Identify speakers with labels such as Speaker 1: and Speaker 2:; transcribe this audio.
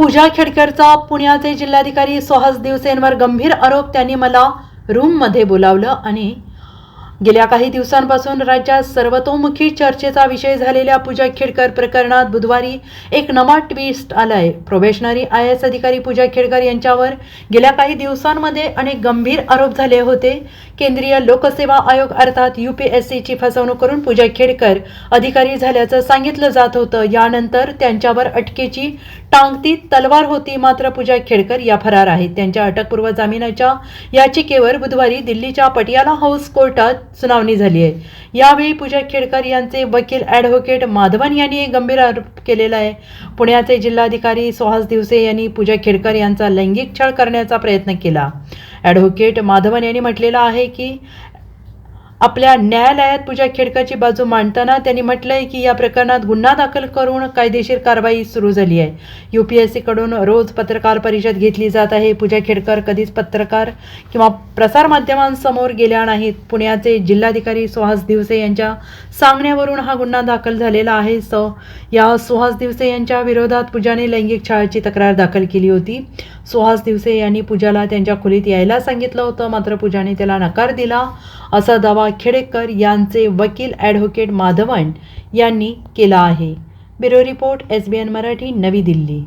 Speaker 1: पूजा खेडकरचा पुण्याचे जिल्हाधिकारी सुहास दिवसेंवर गंभीर आरोप त्यांनी मला रूममध्ये बोलावलं आणि गेल्या काही दिवसांपासून राज्यात सर्वतोमुखी चर्चेचा विषय झालेल्या पूजा खेडकर प्रकरणात बुधवारी एक नवा ट्विस्ट आलाय. प्रोबेशनरी आय एस अधिकारी पूजा खेडकर यांच्यावर गेल्या काही दिवसांमध्ये अनेक गंभीर आरोप झाले होते. केंद्रीय लोकसेवा आयोग अर्थात यू पी एस सीची फसवणूक करून पूजा खेडकर अधिकारी झाल्याचं सांगितलं जात होतं. यानंतर त्यांच्यावर अटकेची टांगती तलवार होती मात्र पूजा खेडकर या फरार आहेत. त्यांच्या अटकपूर्व जामिनाच्या याचिकेवर बुधवारी दिल्लीच्या पटियाला हाऊस कोर्टात सुनावणी झाली आहे. यावेळी पूजा खेडकर यांचे वकील ॲडव्होकेट माधवन यांनी एक गंभीर आरोप केलेला आहे. पुण्याचे जिल्हाधिकारी सुहास दिवसे यांनी पूजा खेडकर यांचा लैंगिक छळ करण्याचा प्रयत्न केला. ॲडव्होकेट माधवन यांनी म्हटलेलं आहे की आपल्या न्यायालयात पूजा खेडकरची बाजू मांडताना त्यांनी म्हटलंय की या प्रकरणात गुन्हा दाखल करून कायदेशीर कारवाई सुरू झाली आहे. यू पी एस सीकडून रोज पत्रकार परिषद घेतली जात आहे. पूजा खेडकर कधीच पत्रकार किंवा प्रसारमाध्यमांसमोर गेल्या नाहीत. पुण्याचे जिल्हाधिकारी सुहास दिवसे यांच्या सांगण्यावरून हा गुन्हा दाखल झालेला आहे. स. या सुहास दिवसे यांच्या विरोधात पूजाने लैंगिक छळाची तक्रार दाखल केली होती. सुहास दिवसे यांनी पूजाला त्यांच्या खोलीत यायला सांगितलं होतं. मात्र पूजाने त्याला नकार दिला. असा दावा खेडेकर यांचे वकील ॲडव्होकेट माधवन यांनी केला आहे. Bureau report S B N Marathi नवी दिल्ली.